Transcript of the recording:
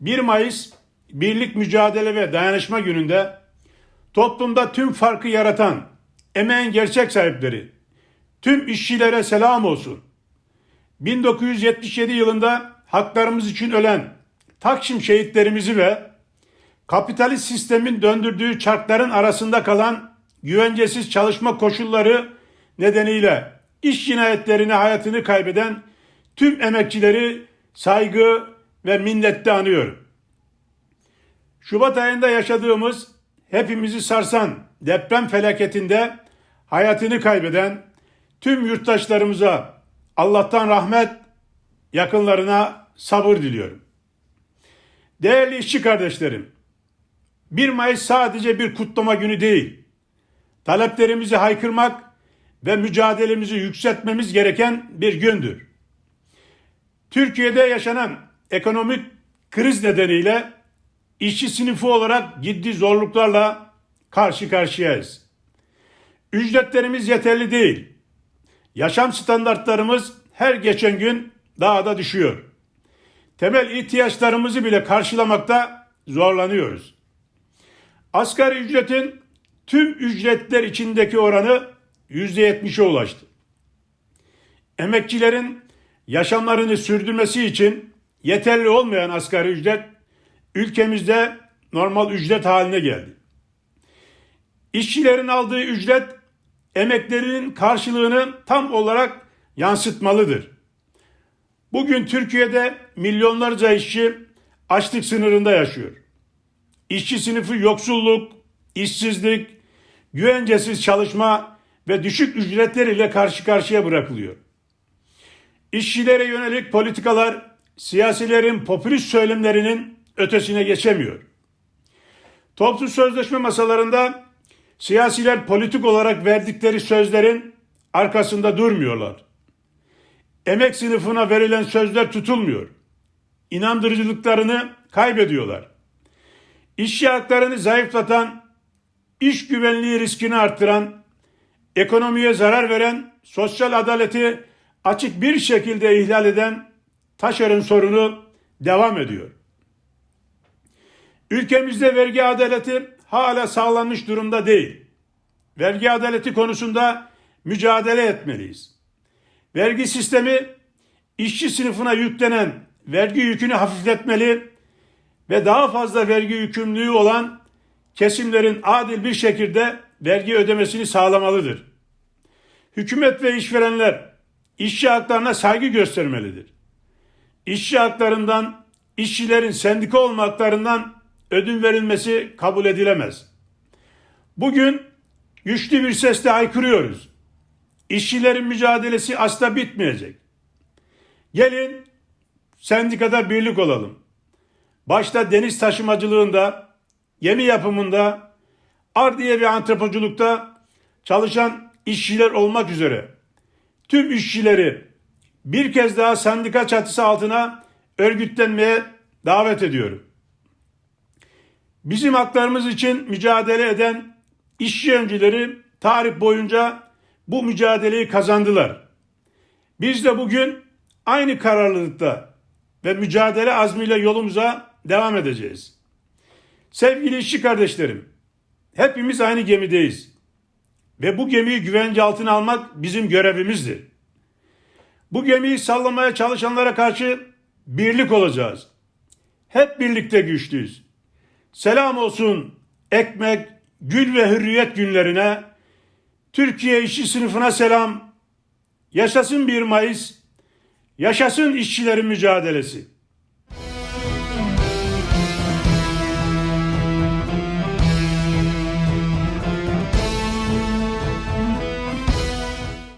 1 Mayıs Birlik Mücadele ve Dayanışma Günü'nde toplumda tüm farkı yaratan emeğin gerçek sahipleri, tüm işçilere selam olsun. 1977 yılında haklarımız için ölen Taksim şehitlerimizi ve kapitalist sistemin döndürdüğü çarkların arasında kalan güvencesiz çalışma koşulları nedeniyle iş cinayetlerine hayatını kaybeden tüm emekçileri saygı ve minnetle anıyorum. Şubat ayında yaşadığımız hepimizi sarsan deprem felaketinde hayatını kaybeden tüm yurttaşlarımıza Allah'tan rahmet, yakınlarına sabır diliyorum. Değerli işçi kardeşlerim, 1 Mayıs sadece bir kutlama günü değil, taleplerimizi haykırmak ve mücadelemizi yükseltmemiz gereken bir gündür. Türkiye'de yaşanan ekonomik kriz nedeniyle işçi sınıfı olarak ciddi zorluklarla karşı karşıyayız. Ücretlerimiz yeterli değil. Yaşam standartlarımız her geçen gün daha da düşüyor. Temel ihtiyaçlarımızı bile karşılamakta zorlanıyoruz. Asgari ücretin tüm ücretler içindeki oranı %70'e ulaştı. Emekçilerin yaşamlarını sürdürmesi için yeterli olmayan asgari ücret ülkemizde normal ücret haline geldi. İşçilerin aldığı ücret emeklerinin karşılığını tam olarak yansıtmalıdır. Bugün Türkiye'de milyonlarca işçi açlık sınırında yaşıyor. İşçi sınıfı yoksulluk, işsizlik, güvencesiz çalışma ve düşük ücretler ile karşı karşıya bırakılıyor. İşçilere yönelik politikalar siyasilerin popülist söylemlerinin ötesine geçemiyor. Toplu sözleşme masalarında siyasiler politik olarak verdikleri sözlerin arkasında durmuyorlar. Emek sınıfına verilen sözler tutulmuyor. İnandırıcılıklarını kaybediyorlar. İşçi haklarını zayıflatan, iş güvenliği riskini arttıran, ekonomiye zarar veren, sosyal adaleti açık bir şekilde ihlal eden taşeron sorunu devam ediyor. Ülkemizde vergi adaleti hala sağlanmış durumda değil. Vergi adaleti konusunda mücadele etmeliyiz. Vergi sistemi işçi sınıfına yüklenen vergi yükünü hafifletmeli ve daha fazla vergi yükümlülüğü olan kesimlerin adil bir şekilde vergi ödemesini sağlamalıdır. Hükümet ve işverenler işçi haklarına saygı göstermelidir. İşçi haklarından, işçilerin sendika olma haklarından ödün verilmesi kabul edilemez. Bugün güçlü bir sesle haykırıyoruz. İşçilerin mücadelesi asla bitmeyecek. Gelin sendikada birlik olalım. Başta deniz taşımacılığında, gemi yapımında, ardiye ve antrepoculukta çalışan işçiler olmak üzere tüm işçileri bir kez daha sendika çatısı altına örgütlenmeye davet ediyorum. Bizim haklarımız için mücadele eden işçi öncüleri tarih boyunca bu mücadeleyi kazandılar. Biz de bugün aynı kararlılıkta ve mücadele azmiyle yolumuza devam edeceğiz. Sevgili işçi kardeşlerim, hepimiz aynı gemideyiz. Ve bu gemiyi güvence altına almak bizim görevimizdir. Bu gemiyi sallamaya çalışanlara karşı birlik olacağız. Hep birlikte güçlüyüz. Selam olsun ekmek, gül ve hürriyet günlerine. Türkiye işçi sınıfına selam. Yaşasın 1 Mayıs. Yaşasın işçilerin mücadelesi.